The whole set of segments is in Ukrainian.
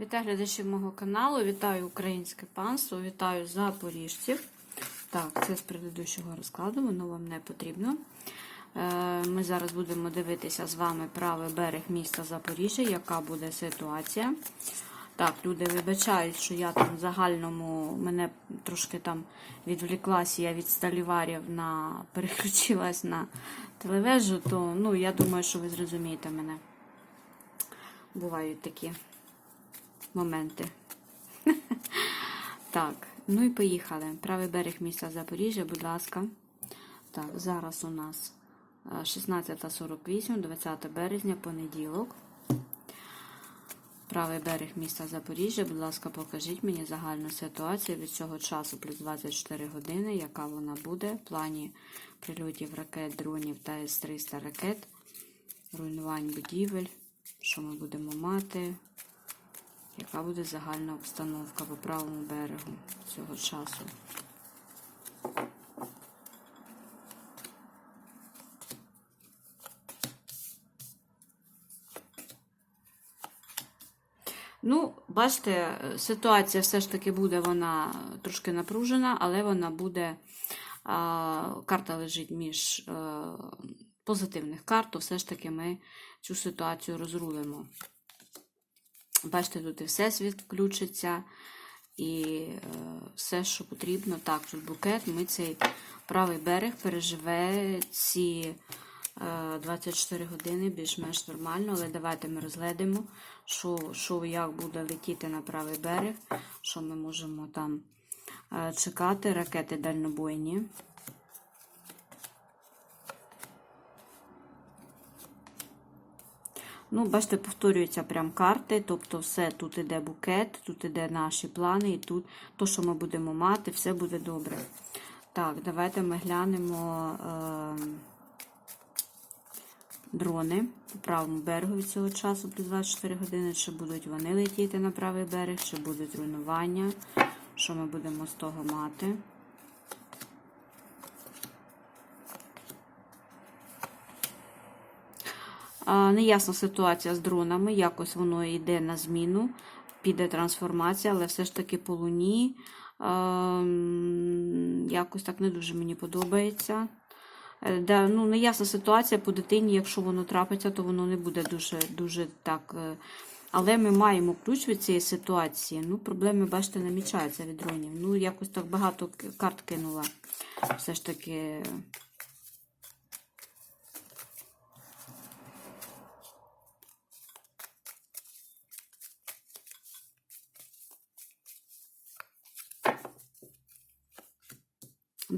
Вітаю глядачів мого каналу, вітаю українське панство, вітаю запоріжців. Так, це з предыдущого розкладу, воно вам не потрібно. Е, Ми зараз будемо дивитися з вами правий берег міста Запоріжжя, яка буде ситуація. Так, люди вибачають, що я там в загальному мене трошки там відвліклася, я від сталіварів на переключилась на телевежу, то ну, я думаю, що ви зрозумієте мене. Бувають такі моменти. Так, ну і поїхали. Правий берег міста Запоріжжя, будь ласка. Так, зараз у нас е, 16.48, 20 березня, понеділок. Правий берег міста Запоріжжя, будь ласка, покажіть мені загальну ситуацію від цього часу плюс 24 години, яка вона буде в плані прильотів ракет, дронів та С-300 ракет, руйнувань будівель, що ми будемо мати, яка буде загальна обстановка по правому берегу цього часу. Ну, бачите, ситуація все ж таки буде вона трошки напружена, але вона буде. Карта лежить між е, позитивних карт, то все ж таки ми цю ситуацію розрулимо. Бачите, тут і всесвіт включиться, і е, все, що потрібно. Так, тут букет, ми цей правий берег переживе ці. 24 години більш-менш нормально, але давайте ми розглядимо, що, що як буде летіти на правий берег, що ми можемо там е, чекати. Ракети дальнобойні. Ну, бачите, повторюються прям карти, тобто все, тут іде букет, тут іде наші плани, і тут то, що ми будемо мати, все буде добре. Так, давайте ми глянемо. Е дрони по правому берегу від цього часу плюс 24 години, чи будуть вони летіти на правий берег, чи будуть руйнування, що ми будемо з того мати. Неясна ситуація з дронами, якось воно йде на зміну, піде трансформація, але все ж таки по луні якось так не дуже мені подобається. Е, да, ну, Неясна ситуація по дитині, якщо воно трапиться, то воно не буде дуже дуже так. е, Але ми маємо ключ від цієї ситуації. Ну, Проблеми, бачите, намічаються від дронів. Ну, якось так багато карт кинула. Все ж таки.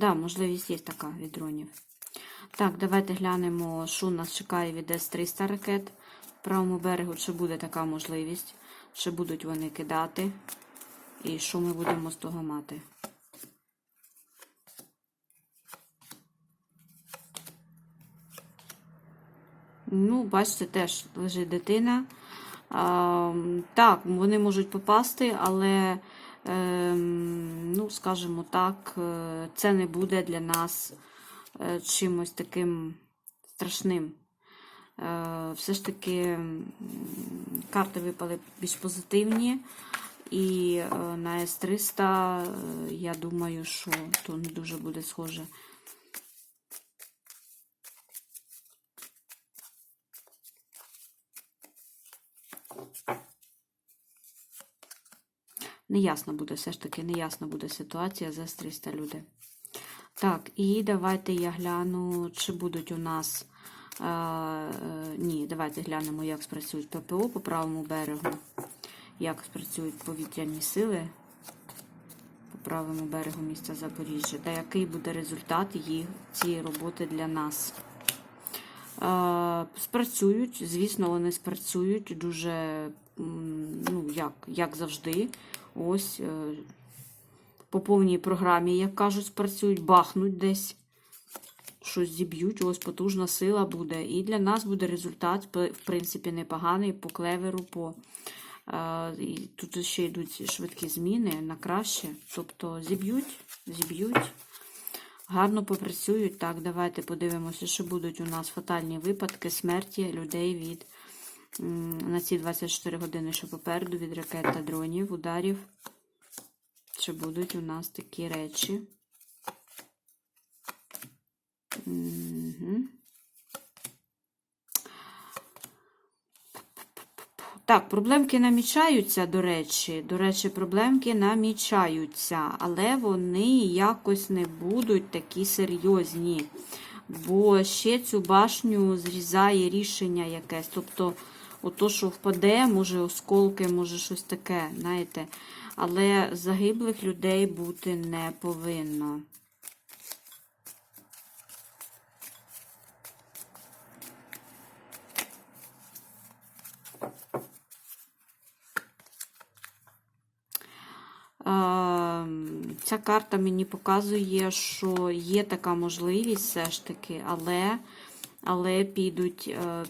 Да, можливість є така від дронів. Так, давайте глянемо, що нас чекає від С-300 ракет в правому берегу, чи буде така можливість, чи будуть вони кидати, і що ми будемо з того мати. Ну, бачите, теж лежить дитина. А, так, вони можуть попасти, але, ну, скажімо так, е, це не буде для нас е, чимось таким страшним. Е, Все ж таки карти випали більш позитивні. І на С-300, е, я думаю, що то не дуже буде схоже. Неясно буде, все ж таки, неясна буде ситуація з С-300 люди. Так, і давайте я гляну, чи будуть у нас. Е, е, ні, давайте глянемо, як спрацюють ППО по правому берегу, як спрацюють повітряні сили по правому берегу міста Запоріжжя, та який буде результат їх цієї роботи для нас. Е, спрацюють, звісно, вони спрацюють дуже, ну, як, як завжди. Ось. е, по повній програмі, як кажуть, спрацюють, бахнуть десь, щось зіб'ють, ось потужна сила буде. І для нас буде результат, в принципі, непоганий по клеверу. по... е, і Тут ще йдуть швидкі зміни на краще. Тобто зіб'ють, зіб'ють, гарно попрацюють. Так, давайте подивимося, що будуть у нас фатальні випадки смерті людей від на ці 24 години, що попереду від ракет та дронів, ударів. Чи будуть у нас такі речі? Так, проблемки намічаються, до речі. До речі, проблемки намічаються, але вони якось не будуть такі серйозні. Бо ще цю башню зрізає рішення якесь. Тобто, ото, що впаде, може осколки, може щось таке, знаєте. Але загиблих людей бути не повинно. Ця карта мені показує, що є така можливість все ж таки, але, але підуть, е,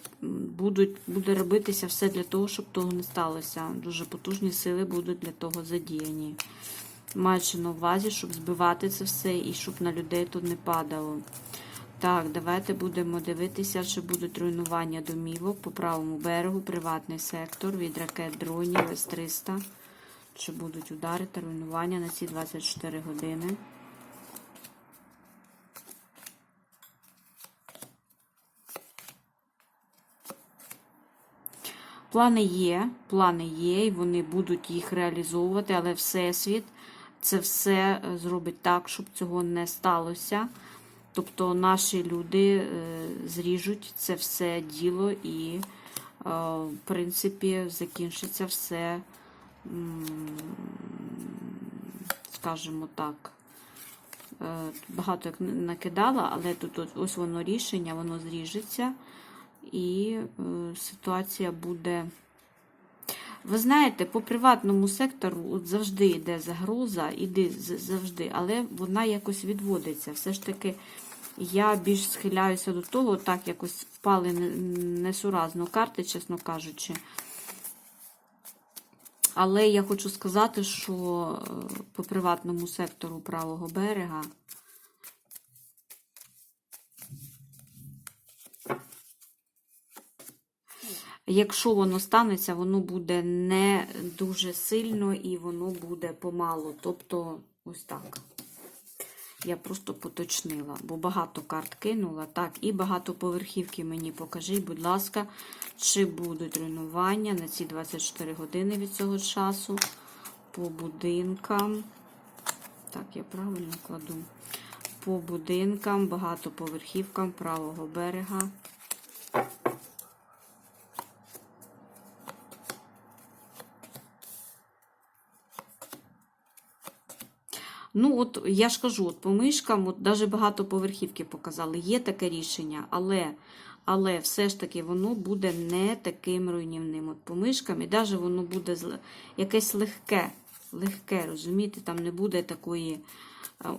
будуть, буде робитися все для того, щоб того не сталося. Дуже потужні сили будуть для того задіяні. Маючи на увазі, щоб збивати це все і щоб на людей тут не падало. Так, давайте будемо дивитися, чи будуть руйнування домівок по правому берегу, приватний сектор від ракет дронів С-300. Чи будуть удари та руйнування на ці 24 години. Плани є, плани є, і вони будуть їх реалізовувати, але Всесвіт це все е, зробить так, щоб цього не сталося. Тобто наші люди е, зріжуть це все діло і, е, в принципі, закінчиться все скажімо так, багато як накидала, але тут ось воно рішення, воно зріжеться, і е, ситуація буде. Ви знаєте, по приватному сектору от завжди йде загроза, іде завжди, але вона якось відводиться. Все ж таки, я більш схиляюся до того, так якось впали несуразно карти, чесно кажучи. Але я хочу сказати, що е, по приватному сектору правого берега якщо воно станеться, воно буде не дуже сильно і воно буде помало. Тобто, ось так. Я просто поточнила, бо багато карт кинула. Так, і багато поверхівки мені покажіть, будь ласка, чи будуть руйнування на ці 24 години від цього часу по будинкам. Так, я правильно кладу. По будинкам, багатоповерхівкам правого берега. Ну, от я ж кажу, от по мишкам, от навіть багатоповерхівки показали, є таке рішення, але але все ж таки воно буде не таким руйнівним. От по мишкам, і навіть воно буде якесь легке, легке, розумієте, там не буде такої.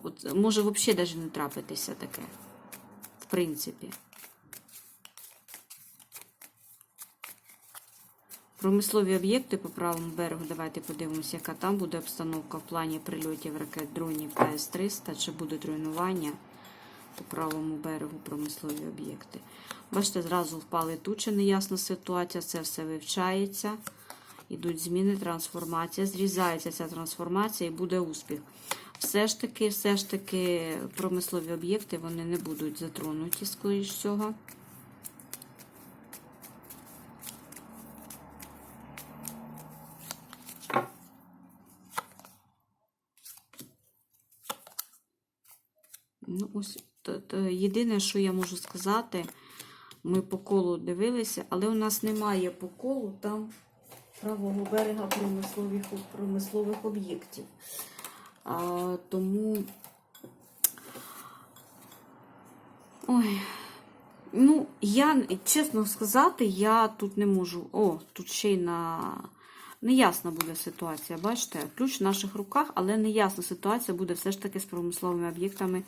От, Може, взагалі навіть не трапитися таке, в принципі. Промислові об'єкти по правому берегу. Давайте подивимося, яка там буде обстановка в плані прильотів ракет дронів та С-300, чи будуть руйнування по правому берегу промислові об'єкти. Бачите, зразу впали тучі, неясна ситуація, це все вивчається. Ідуть зміни, трансформація, зрізається ця трансформація і буде успіх. Все ж таки, все ж таки, промислові об'єкти вони не будуть затронуті, скоріш всього. Ну, ось Єдине, що я можу сказати, ми по колу дивилися, але у нас немає по колу там правого берега промислових промислових об'єктів. Тому, ой, ну, я, чесно сказати, я тут не можу. О, тут ще й на Неясна буде ситуація, бачите? Ключ в наших руках, але неясна ситуація буде все ж таки з промисловими об'єктами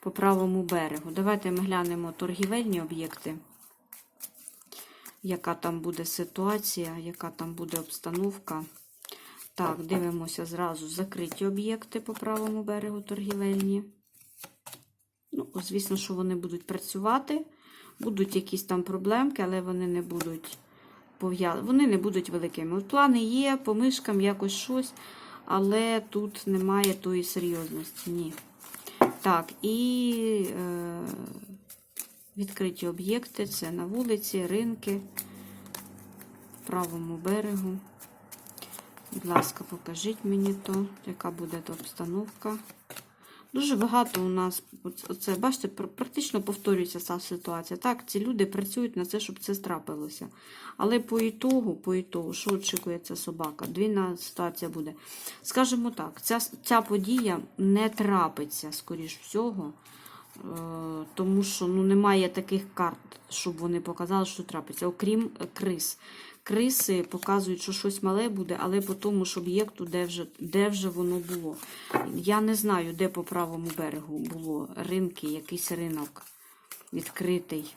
по правому берегу. Давайте ми глянемо торгівельні об'єкти. Яка там буде ситуація, яка там буде обстановка. Так, дивимося зразу закриті об'єкти по правому берегу торгівельні. Ну, Звісно, що вони будуть працювати. Будуть якісь там проблемки, але вони не будуть вони не будуть великими. Плани є, по мишкам якось щось, але тут немає тої серйозності. Ні. Так, і е, відкриті об'єкти це на вулиці, ринки, в правому берегу. Будь ласка, покажіть мені то, яка буде то обстановка. Дуже багато у нас, оце, бачите, практично повторюється ця ситуація. Так, ці люди працюють на це, щоб це страпилося. Але по ітогу, по ітогу, що очікує ця собака? Двійна ситуація буде. Скажімо так, ця, ця подія не трапиться, скоріш всього, е, тому що ну, немає таких карт, щоб вони показали, що трапиться, окрім е, криз. Криси показують, що щось мале буде, але по тому ж об'єкту, де вже, де вже воно було. Я не знаю, де по правому берегу було ринки, якийсь ринок відкритий.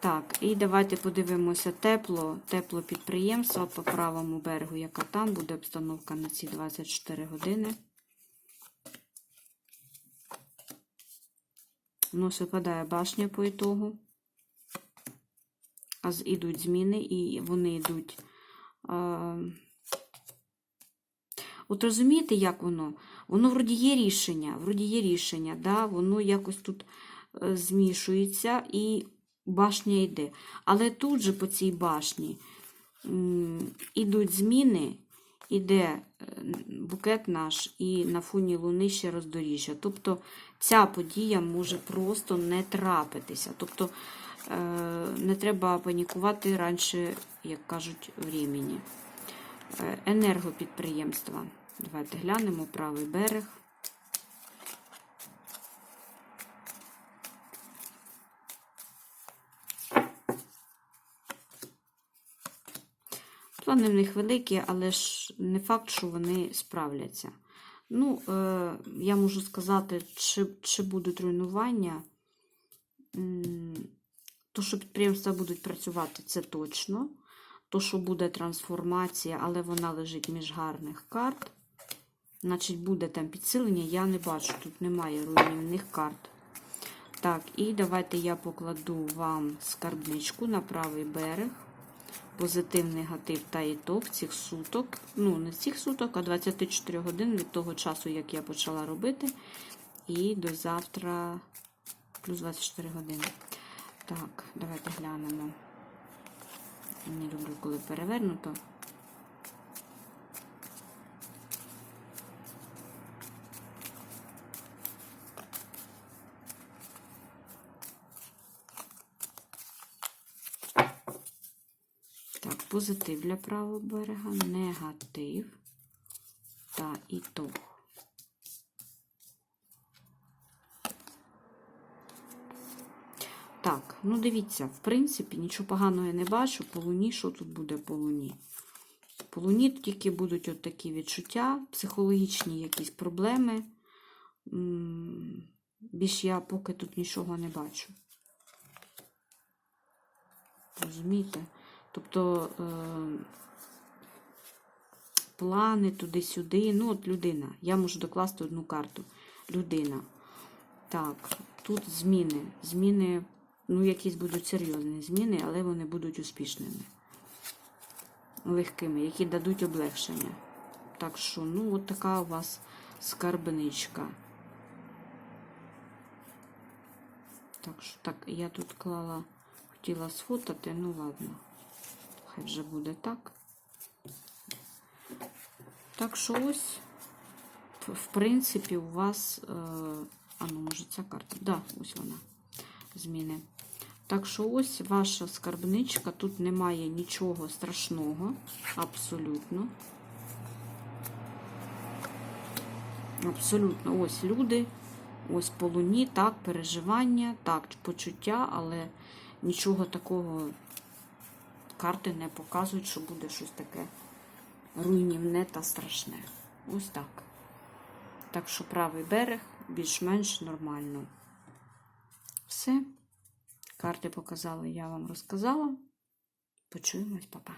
Так, і давайте подивимося тепло, тепло підприємства по правому берегу, яка там буде обстановка на ці 24 години. У нас випадає башня по ітогу. Ідуть зміни, і вони йдуть. Е... От розумієте, як воно? Воно вроді є рішення, вроді є рішення, да? воно якось тут е, змішується і башня йде. Але тут же по цій башні м, ідуть зміни, іде е, букет наш, і на фоні луни ще роздоріжжя. Тобто ця подія може просто не трапитися. Тобто не треба панікувати раніше, як кажуть, времени. Е, Енергопідприємства. Давайте глянемо правий берег. Плани в них великі, але ж не факт, що вони справляться. Ну, е, я можу сказати, чи, чи будуть руйнування. То, що підприємства будуть працювати, це точно. То, що буде трансформація, але вона лежить між гарних карт. Значить, буде там підсилення, я не бачу, тут немає руйнівних карт. Так, і давайте я покладу вам скарбничку на правий берег. Позитив, негатив та ітог цих суток. Ну, не цих суток, а 24 годин від того часу, як я почала робити. І до завтра плюс 24 години. Так, давайте глянемо. Не люблю, коли перевернуто. Так, позитив для правого берега, негатив та ітог. Ну дивіться, в принципі, нічого поганого я не бачу. По луні, що тут буде по луні? По луні тільки будуть от такі відчуття, психологічні якісь проблеми. Більш я поки тут нічого не бачу. Розумієте? Тобто е, плани туди-сюди. Ну, от людина. Я можу докласти одну карту. Людина. Так, тут зміни. Зміни, ну, якісь будуть серйозні зміни, але вони будуть успішними. Легкими, які дадуть облегшення. Так що, ну, от така у вас скарбничка. Так що, так, я тут клала, хотіла сфотати, ну ладно. Хай вже буде так. Так що ось, в- принципі, у вас. Е, а ну, може, ця карта? Да, ось вона. Зміни. Так що ось ваша скарбничка. Тут немає нічого страшного. Абсолютно. Абсолютно. Ось люди. Ось по луні, так, переживання, так, почуття, але нічого такого карти не показують, що буде щось таке руйнівне та страшне. Ось так. Так що правий берег більш-менш нормально. Все. Карти показали, я вам розказала. Почуємось, папа.